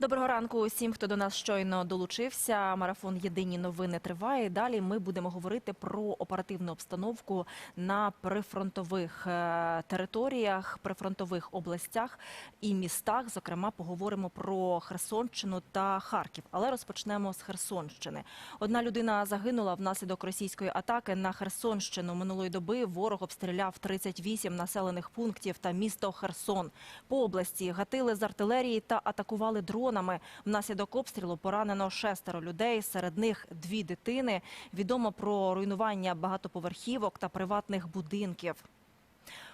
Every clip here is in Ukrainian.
Доброго ранку усім, хто до нас щойно долучився. Марафон Єдині новини триває. Далі ми будемо говорити про оперативну обстановку на прифронтових е, територіях, прифронтових областях і містах. Зокрема, поговоримо про Херсонщину та Харків. Але розпочнемо з Херсонщини. Одна людина загинула внаслідок російської атаки на Херсонщину. Минулої доби ворог обстріляв 38 населених пунктів та місто Херсон. По області гатили з артилерії та атакували дронами. Внаслідок обстрілу поранено шестеро людей, серед них дві дитини. Відомо про руйнування багатоповерхівок та приватних будинків.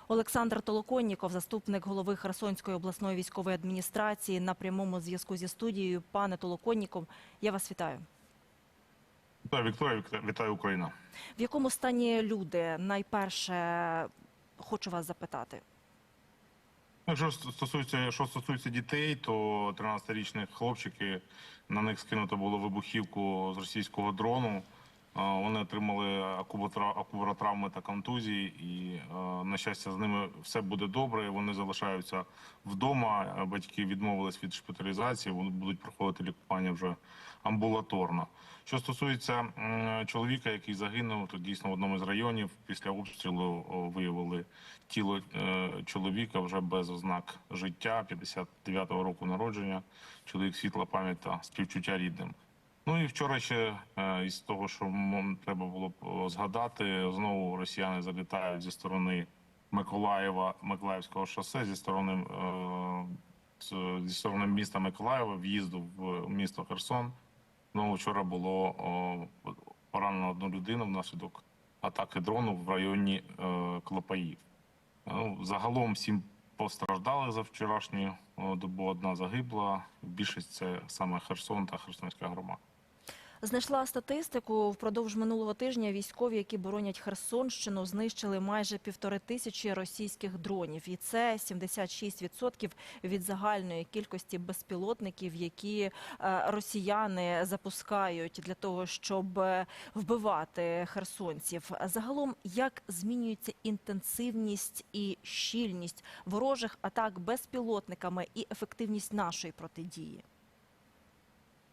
Олександр Толоконніков, заступник голови Херсонської обласної військової адміністрації, на прямому зв'язку зі студією. Пане Толоконніков, я вас вітаю. Вітаю, Вікторія, вітаю Україна. В якому стані люди? Найперше хочу вас запитати. Якщо стосується, що стосується дітей, то 13-річних хлопчики на них скинуто було вибухівку з російського дрону. Отримали акубаротравми та контузії, і на щастя з ними все буде добре. Вони залишаються вдома. Батьки відмовились від шпиталізації. Вони будуть проходити лікування вже амбулаторно. Що стосується чоловіка, який загинув, то дійсно в одному з районів після обстрілу виявили тіло е, чоловіка вже без ознак життя, 59-го року народження. Чоловік світла пам'ять та співчуття рідним. Ну і вчора ще е, із того, що треба було згадати, знову росіяни залітають зі сторони Миколаєва, Миколаївського шосе, зі сторони е, зі сторони міста Миколаєва, в'їзду в місто Херсон. Ну, вчора було поранено одну людину внаслідок атаки дрону в районі е, Клопаїв. Ну, загалом сім постраждали за вчорашню добу. Одна загибла. Більшість це саме Херсон та Херсонська громада. Знайшла статистику. Впродовж минулого тижня військові, які боронять Херсонщину, знищили майже півтори тисячі російських дронів. І це 76% від загальної кількості безпілотників, які е, росіяни запускають для того, щоб е, вбивати херсонців. Загалом, як змінюється інтенсивність і щільність ворожих атак безпілотниками і ефективність нашої протидії?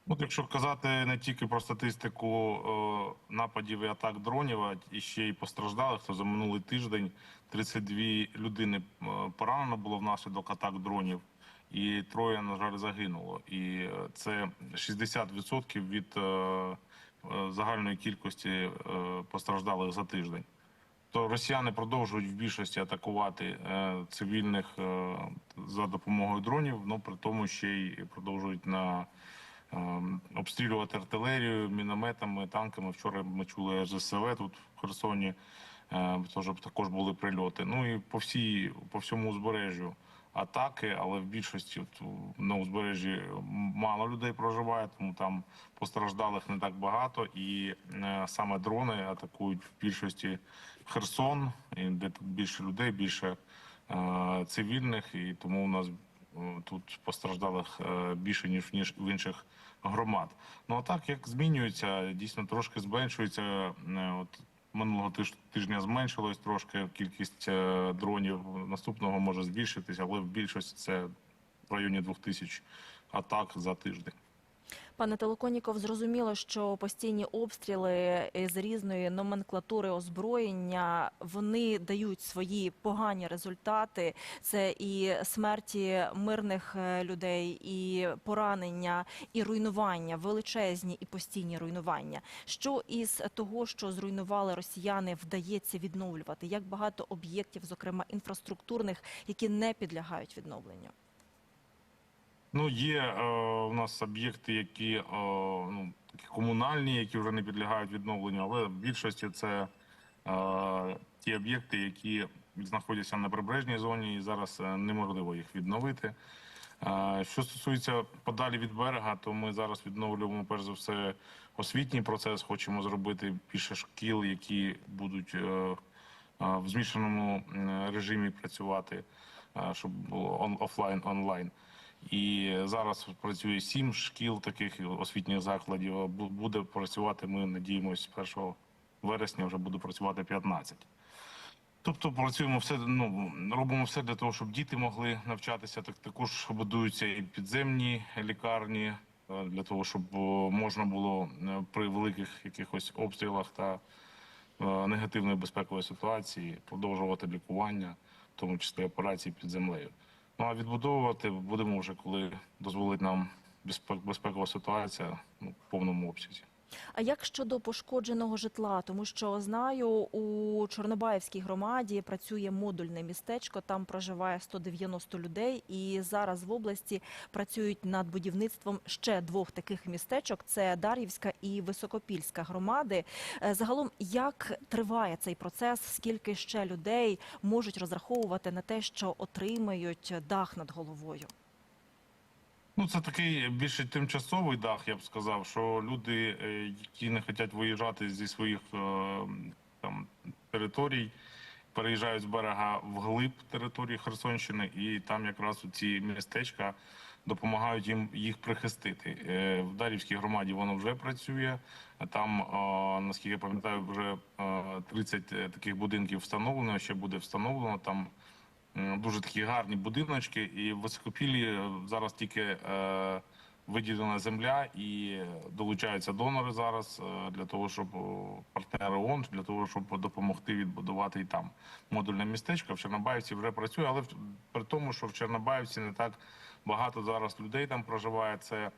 От якщо казати не тільки про статистику е, нападів і атак дронів, а і ще й постраждалих, то за минулий тиждень 32 людини е, поранено було внаслідок атак дронів, і троє, на жаль, загинуло. І е, це 60% від е, е, загальної кількості е, постраждалих за тиждень. То росіяни продовжують в більшості атакувати е, цивільних е, за допомогою дронів, ну при тому ще й продовжують на обстрілювати артилерію, мінометами, танками. Вчора ми чули РЗСВ тут в Херсоні. е, Тож також були прильоти. Ну і по всій по всьому узбережжю атаки, але в більшості на узбережжі мало людей проживає, тому там постраждалих не так багато. І е, саме дрони атакують в більшості Херсон, де більше людей, більше е, цивільних, і тому у нас тут постраждалих більше ніж ніж в інших громад. Ну а так як змінюється, дійсно трошки зменшується. е, От минулого тиж- тижня зменшилось трошки кількість е, дронів. Наступного може збільшитися, але в більшості це в районі двох тисяч атак за тиждень. Пане Толоконіков, зрозуміло, що постійні обстріли з різної номенклатури озброєння вони дають свої погані результати. Це і смерті мирних е, людей, і поранення, і руйнування, величезні і постійні руйнування. Що із того, що зруйнували росіяни, вдається відновлювати? Як багато об'єктів, зокрема інфраструктурних, які не підлягають відновленню? Ну, є е, у нас об'єкти, які е, ну, комунальні, які вже не підлягають відновленню, але в більшості це е, ті об'єкти, які знаходяться на прибережній зоні, і зараз е, неможливо їх відновити. Е, Що стосується подалі від берега, то ми зараз відновлюємо перш за все освітній процес. Хочемо зробити більше шкіл, які будуть е, в змішаному режимі працювати, щоб було офлайн онлайн. І зараз працює сім шкіл таких освітніх закладів. Буде працювати. Ми надіємося, з 1 вересня вже буде працювати 15. Тобто працюємо все, ну робимо все для того, щоб діти могли навчатися. Так також будуються і підземні лікарні е, для того, щоб е, можна було е, при великих якихось обстрілах та негативної безпекової ситуації продовжувати лікування, в тому числі операції під землею. Ну а відбудовувати будемо вже коли дозволить нам безпек- безпекова ситуація ну, в повному обсязі. А як щодо пошкодженого житла? Тому що знаю, у Чорнобаївській громаді працює модульне містечко. Там проживає 190 людей, і зараз в області працюють над будівництвом ще двох таких містечок: це Дар'ївська і Високопільська громади. Е, Загалом, як триває цей процес? Скільки ще людей можуть розраховувати на те, що отримають дах над головою? Ну, це такий більше тимчасовий дах, я б сказав, що люди, е, які не хочуть виїжджати зі своїх е, там територій, переїжджають з берега вглиб території Херсонщини, і там якраз ці містечка допомагають їм їх прихистити. Е, В Дарівській громаді воно вже працює. Там, наскільки я пам'ятаю, вже е, 30 таких будинків встановлено, ще буде встановлено там. М, Дуже такі гарні будиночки, і в Високопіллі е, зараз тільки е, виділена земля і долучаються донори зараз е, для того, щоб партнери ООН, для того, щоб допомогти відбудувати і там модульне містечко. В Чорнобаївці вже працює, але в- при тому, що в Чорнобаївці не так багато зараз людей там проживає. Це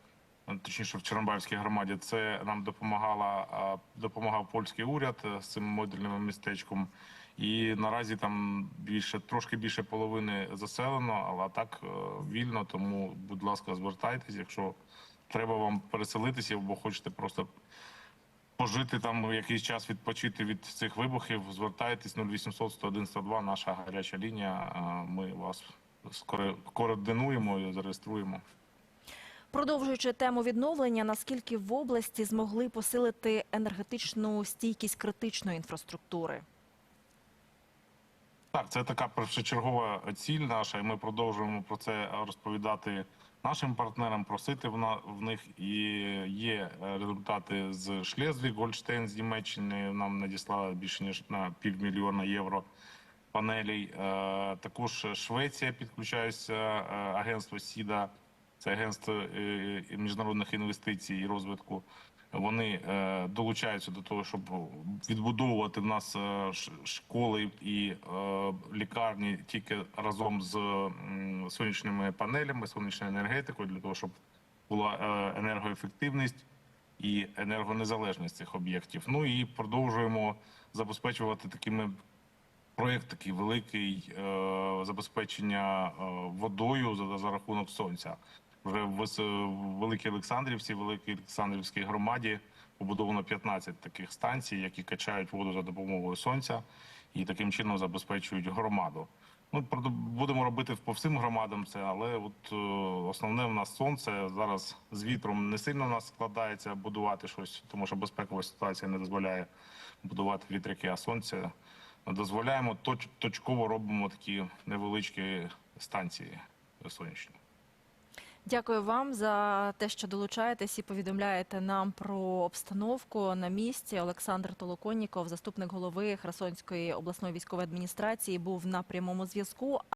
е, точніше в Чорнобаївській громаді. Це нам допомагала е, допомагав польський уряд е, з цим модульним містечком. І наразі там більше трошки більше половини заселено, але так е, вільно. Тому, будь ласка, звертайтесь, якщо треба вам переселитися, або хочете просто пожити там якийсь час, відпочити від цих вибухів. Звертайтесь 0800 101 102, наша гаряча лінія. Е, Ми вас координуємо і зареєструємо. Продовжуючи тему відновлення, наскільки в області змогли посилити енергетичну стійкість критичної інфраструктури? Так, це така першочергова ціль наша, і ми продовжуємо про це розповідати нашим партнерам, просити в, них. І є е, результати з Шлезвіг, Гольштейн з Німеччини. Нам надіслали більше ніж на півмільйона євро панелей. Е, також Швеція підключається, е, агентство СІДА, це агентство міжнародних інвестицій і розвитку. Вони е, долучаються до того, щоб відбудовувати в нас е, школи і е, лікарні тільки разом з сонячними панелями, сонячною енергетикою, для того, щоб була енергоефективність і енергонезалежність цих об'єктів. Ну і продовжуємо забезпечувати такими проєкт такий великий забезпечення водою за, за рахунок сонця. Вже в, Великій Олександрівці, Великій Олександрівській громаді побудовано 15 таких станцій, які качають воду за допомогою сонця і таким чином забезпечують громаду. Ми будемо робити по всім громадам це, але от е, основне в нас сонце зараз з вітром не сильно в нас складається будувати щось, тому що безпекова ситуація не дозволяє будувати вітряки, а сонце дозволяємо точ, точково робимо такі невеличкі станції сонячні. Дякую вам за те, що долучаєтесь і повідомляєте нам про обстановку на місці. Олександр Толоконніков, заступник голови Херсонської обласної військової адміністрації, був на прямому зв'язку.